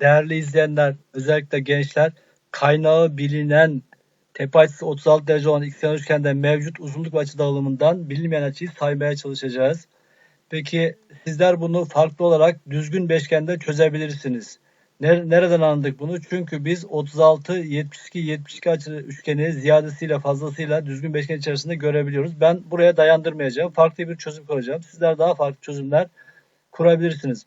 değerli izleyenler, özellikle gençler, kaynağı bilinen tepe açısı 36 derece olan ikizkenar üçgende mevcut uzunluk açı dağılımından bilinmeyen açıyı saymaya çalışacağız. Peki sizler bunu farklı olarak düzgün beşgende çözebilirsiniz. Ner- Nereden anladık bunu? Çünkü biz 36, 72, 72 açılı üçgeni ziyadesiyle fazlasıyla düzgün beşgen içerisinde görebiliyoruz. Ben buraya dayandırmayacağım. Farklı bir çözüm kuracağım. Sizler daha farklı çözümler kurabilirsiniz.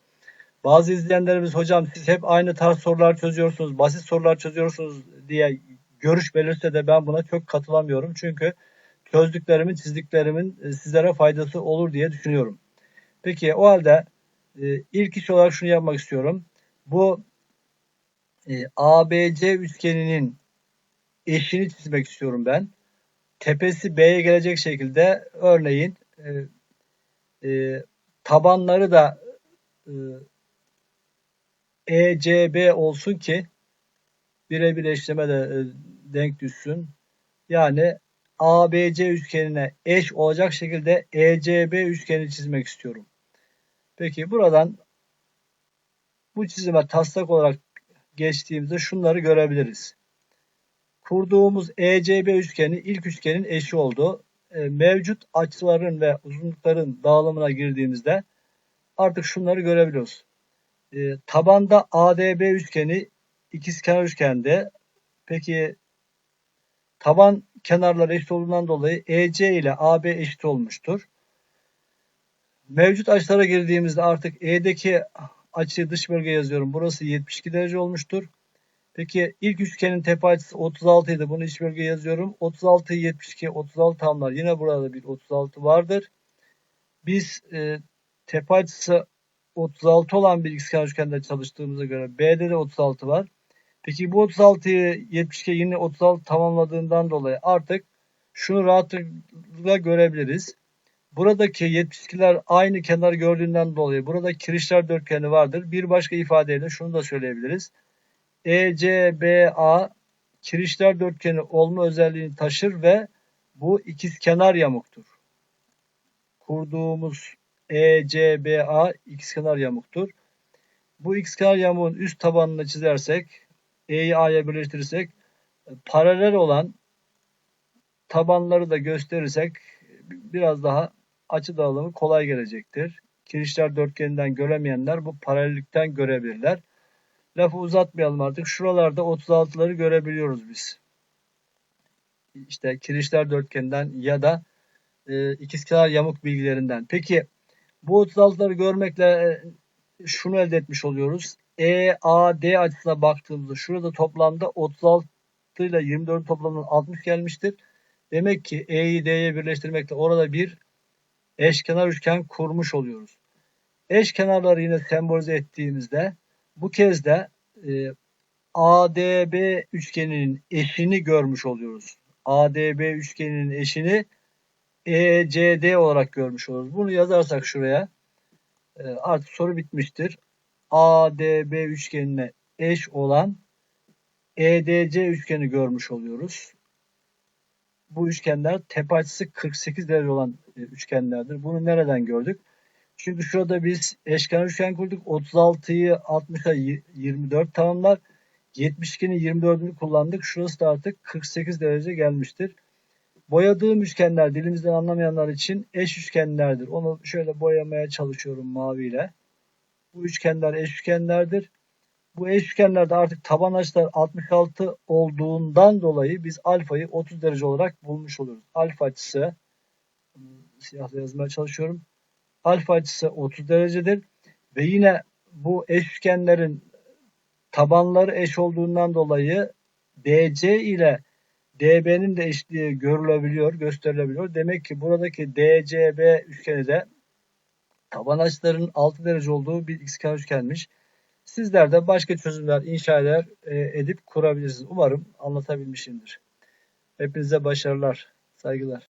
Bazı izleyenlerimiz hocam siz hep aynı tarz sorular çözüyorsunuz, basit sorular çözüyorsunuz diye görüş belirse de ben buna çok katılamıyorum. Çünkü çözdüklerimin, çizdiklerimin e, sizlere faydası olur diye düşünüyorum. Peki o halde e, ilk iş olarak şunu yapmak istiyorum. Bu e, ABC üçgeninin eşini çizmek istiyorum ben. Tepesi B'ye gelecek şekilde örneğin e, e, tabanları da e, ECB olsun ki birebir eşleme de e, denk düşsün. Yani ABC üçgenine eş olacak şekilde ECB üçgeni çizmek istiyorum. Peki buradan bu çizime taslak olarak geçtiğimizde şunları görebiliriz. Kurduğumuz ECB üçgeni ilk üçgenin eşi oldu. E, mevcut açıların ve uzunlukların dağılımına girdiğimizde artık şunları görebiliyoruz. E, tabanda ADB üçgeni ikizkenar üçgende. Peki taban kenarları eşit olduğundan dolayı EC ile AB eşit olmuştur. Mevcut açılara girdiğimizde artık E'deki açıyı dış bölge yazıyorum. Burası 72 derece olmuştur. Peki ilk üçgenin tepe açısı 36 idi. Bunu iç bölge yazıyorum. 36, 72, 36 tamlar. Yine burada bir 36 vardır. Biz e, tepe açısı 36 olan bir ikizkenar üçgende çalıştığımıza göre B'de de 36 var. Peki bu 36'yı 72 yine 36 tamamladığından dolayı artık şunu rahatlıkla görebiliriz. Buradaki 72'ler aynı kenar gördüğünden dolayı burada kirişler dörtgeni vardır. Bir başka ifadeyle şunu da söyleyebiliriz. ECBA kirişler dörtgeni olma özelliğini taşır ve bu ikiz kenar yamuktur. Kurduğumuz ECBA ikizkenar yamuktur. Bu ikizkenar yamuğun üst tabanını çizersek, E'yi A'ya birleştirirsek, paralel olan tabanları da gösterirsek biraz daha açı dağılımı kolay gelecektir. Kirişler dörtgeninden göremeyenler bu paralellikten görebilirler. Lafı uzatmayalım artık. Şuralarda 36'ları görebiliyoruz biz. İşte kirişler dörtgeninden ya da e, ikizkenar yamuk bilgilerinden. Peki bu 36'ları görmekle e, şunu elde etmiş oluyoruz. EAD açısına baktığımızda şurada toplamda 36 ile 24 toplamının 60 gelmiştir. Demek ki E'yi D'ye birleştirmekle orada bir eşkenar üçgen kurmuş oluyoruz. Eşkenarları yine sembolize ettiğimizde bu kez de e, ADB üçgeninin eşini görmüş oluyoruz. ADB üçgeninin eşini ECD olarak görmüş oluruz. Bunu yazarsak şuraya e, artık soru bitmiştir. ADB üçgenine eş olan EDC üçgeni görmüş oluyoruz. Bu üçgenler tepe açısı 48 derece olan e, üçgenlerdir. Bunu nereden gördük? Çünkü şurada biz eşkenar üçgen kurduk. 36'yı 60'a 24 tamamlar. 72'nin 24'ünü kullandık. Şurası da artık 48 derece gelmiştir. Boyadığım üçgenler dilimizden anlamayanlar için eş üçgenlerdir. Onu şöyle boyamaya çalışıyorum maviyle. Bu üçgenler eş üçgenlerdir. Bu eş üçgenlerde artık taban açılar 66 olduğundan dolayı biz alfayı 30 derece olarak bulmuş oluruz. Alfa açısı siyahla yazmaya çalışıyorum. Alfa açısı 30 derecedir. Ve yine bu eş üçgenlerin tabanları eş olduğundan dolayı DC ile DB'nin de eşitliği görülebiliyor, gösterilebiliyor. Demek ki buradaki DCB üçgeni de taban açıların 6 derece olduğu bir ikizkenar üçgenmiş. Sizler de başka çözümler inşa eder, e, edip kurabilirsiniz. Umarım anlatabilmişimdir. Hepinize başarılar, saygılar.